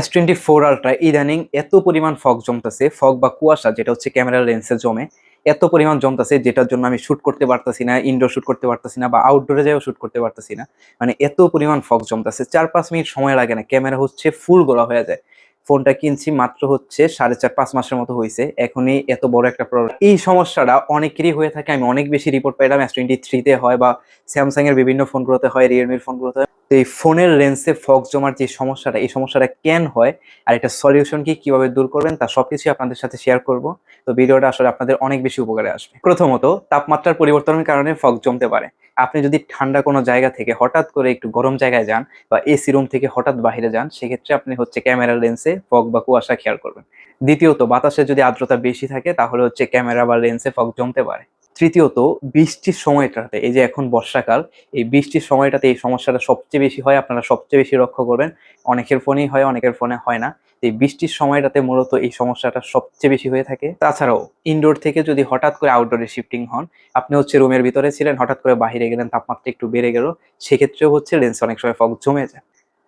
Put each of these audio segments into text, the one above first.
S twenty four ultra ইদানিং এত পরিমাণ ফগ জমতেছে। ফগ বা কুয়াশা, যেটা হচ্ছে ক্যামেরার লেন্সে জমে, এত পরিমাণ জমতেছে, যেটার জন্য আমি শুট করতে পারতাছি না ইনডোর শুট করতে পারতাছি না বা আউটডোরে যাইও শুট করতে পারতাছি না। মানে এত পরিমাণ ফগ জমতেছে। চার পাঁচ মিনিট সময় লাগে না ক্যামেরা হচ্ছে ফুল গোলা হয়ে যায়। ফোনটা কিনছি মাত্র হচ্ছে সাড়ে চার, পাঁচ মাসের মতো হয়েছে। এখনই এত বড় একটা প্রবলেম এই সমস্যাটা অনেকেরই হয়ে থাকে। আমি অনেক বেশি রিপোর্ট পাইলাম এস টোয়েন্টি থ্রিতে হয় বা স্যামসাং এর বিভিন্ন ফোনগুলোতে হয় রিয়েলমির ফোনগুলোতে হয়। তো এই ফোনের লেন্সে ফগ জমার যে সমস্যাটা, এই সমস্যাটা কেন হয় আর এটা সলিউশন কি, কীভাবে দূর করবেন, তা সবকিছু আপনাদের সাথে শেয়ার করব। তো ভিডিওটা আসলে আপনাদের অনেক বেশি উপকারে আসবে। প্রথমত, তাপমাত্রার পরিবর্তনের কারণে ফগ জমতে পারে। আপনি যদি ঠান্ডা কোনো জায়গা থেকে হঠাৎ করে একটু গরম জায়গায় যান বা এসি রুম থেকে হঠাৎ বাহিরে যান, সেক্ষেত্রে আপনি হচ্ছে ক্যামেরা লেন্সে ফগ বা কুয়াশা খেয়াল করবেন। দ্বিতীয়ত, বাতাসে যদি আর্দ্রতা বেশি থাকে, তাহলে হচ্ছে ক্যামেরা বা লেন্সে ফগ জমতে পারে। তৃতীয়ত বৃষ্টির সময়টাতে, এই যে এখন বর্ষাকাল, এই বৃষ্টির সময়টাতে এই সমস্যাটা সবচেয়ে বেশি হয়, আপনারা সবচেয়ে বেশি লক্ষ্য করবেন। অনেকের ফোনেই হয়, অনেকের ফোনে হয় না। এই বৃষ্টির সময়টাতে মূলত এই সমস্যাটা সবচেয়ে বেশি হয়ে থাকে। তাছাড়াও ইনডোর থেকে যদি হঠাৎ করে আউটডোরে শিফটিং হন, আপনি হচ্ছে রুমের ভিতরে ছিলেন, হঠাৎ করে বাইরে গেলেন, তাপমাত্রা একটু বেড়ে গেল, সেক্ষেত্রেও হচ্ছে লেন্স অনেক সময় ফগ জমে যায়।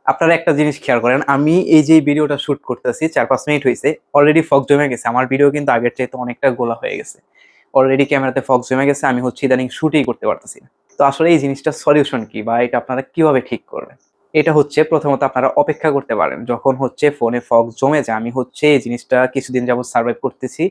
আপনারা একটা জিনিস খেয়াল করেন, আমি এই যে ভিডিওটা শ্যুট করতেছি, চার পাঁচ মিনিট হয়েছে অলরেডি ফগ জমে গেছে, আমার ভিডিও কিন্তু আগের চাইতে অনেকটা গোলা হয়ে গেছে। অলরেডি ক্যামেরাতে ফগ জমে গেছে, আমি হচ্ছে ইদানিং শুটই করতে পারতেছি না। তো আসলে এই জিনিসটার সলিউশন কি বা এটা আপনারা কীভাবে ঠিক করবেন? এটা হচ্ছে প্রথমত আপনারা অপেক্ষা করতে পারেন, যখন হচ্ছে ফোনে ফগ জমে যায়, আমি হচ্ছে এই জিনিসটা কিছুদিন যাবত সার্ভাইভ করতেছি,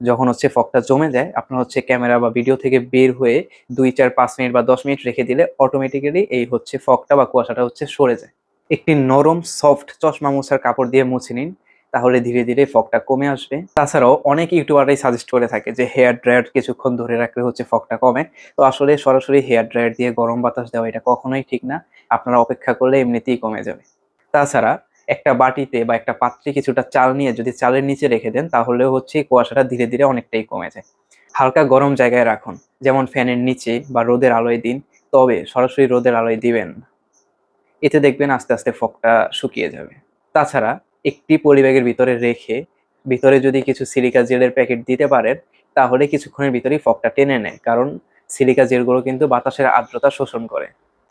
যখন হচ্ছে ফগটা জমে যায়, আপনার হচ্ছে ক্যামেরা বা ভিডিও থেকে বের হয়ে দুই, চার, পাঁচ মিনিট বা দশ মিনিট রেখে দিলে অটোমেটিক্যালি এই হচ্ছে ফগটা বা কুয়াশাটা হচ্ছে সরে যায়। একটি নরম সফট চশমা মোছার কাপড় দিয়ে মুছে নিন তাহলে ধীরে ধীরে ফগটা কমে আসবে। তাছাড়াও অনেক ইউটিউবাররাই সাজেস্ট করে থাকে যে হেয়ার ড্রায়ার কিছুক্ষণ ধরে রাখলে হচ্ছে ফগটা কমে। তো আসলে সরাসরি হেয়ার ড্রায়ার দিয়ে গরম বাতাস দেওয়া এটা কখনোই ঠিক না। আপনারা অপেক্ষা করলে এমনিতেই কমে যাবে। তাছাড়া একটা বাটিতে বা একটা পাত্রে কিছুটা চাল নিয়ে যদি চালের নিচে রেখে দেন তাহলেও হচ্ছে কুয়াশাটা ধীরে ধীরে অনেকটাই কমে যায়। হালকা গরম জায়গায় রাখুন, যেমন ফ্যানের নিচে বা রোদের আলোয় দিন, তবে সরাসরি রোদের আলোয় দিবেন। এতে দেখবেন আস্তে আস্তে ফগটা শুকিয়ে যাবে। তাছাড়া একটি পলিব্যাগের ভিতরে রেখে ভিতরে যদি কিছু সিলিকা জেলের প্যাকেট দিতে পারেন, তাহলে কিছুক্ষণের ভিতরেই ফগটা টেনে নেয়। কারণ সিলিকা জেলগুলো কিন্তু বাতাসের আর্দ্রতা শোষণ করে।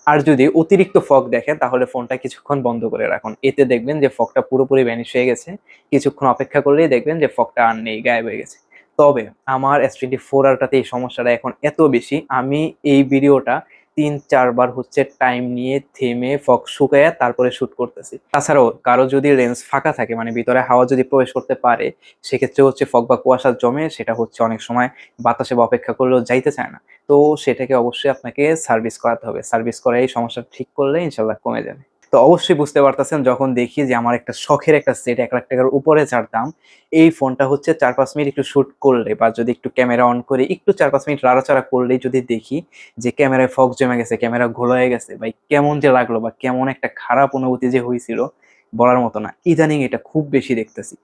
আর যদি অতিরিক্ত ফগ দেখেন, তাহলে ফোনটা কিছুক্ষণ বন্ধ করে রাখুন। এতে দেখবেন যে ফগটা পুরোপুরি ভ্যানিশ হয়ে গেছে। কিছুক্ষণ অপেক্ষা করলেই দেখবেন যে ফগটা আর নেই, গায়েব হয়ে গেছে। তবে আমার এস টোয়েন্টি ফোর আরটাতে এই সমস্যাটা এখন এত বেশি, আমি এই ভিডিওটা তিন চারবার হচ্ছে টাইম নিয়ে থেমে ফক শুকায় তারপরে শুট করতেছি। তাছাড়াও কারও যদি লেন্স ফাঁকা থাকে মানে ভিতরে হাওয়া যদি প্রবেশ করতে পারে সেক্ষেত্রে হচ্ছে ফক বা কুয়াশা জমে সেটা হচ্ছে অনেক সময় বাতাসে বা অপেক্ষা করলেও যাইতে চায় না। তো সেটাকে অবশ্যই আপনাকে সার্ভিস করাতে হবে। সার্ভিস করে এই সমস্যা ঠিক করলে ইনশাল্লাহ কমে যাবে। তো অবশ্যই বুঝতে পারতেছেন, যখন দেখি যে আমার একটা শখের একটা সেট এক লাখ টাকার উপরে ছাড়তাম, এই ফোনটা হচ্ছে চার পাঁচ মিনিট একটু শ্যুট করলে বা যদি একটু ক্যামেরা অন করে, একটু চার পাঁচ মিনিট লাড়াচাড়া করলেই যদি দেখি যে ক্যামেরায় ফক জমে গেছে ক্যামেরা ঘোলা হয়ে গেছে বা কেমন যে লাগল বা কেমন একটা খারাপ অনুভূতি যে হয়েছিল, বলার মতো না। ইদানিং এটা খুব বেশি দেখতেছি।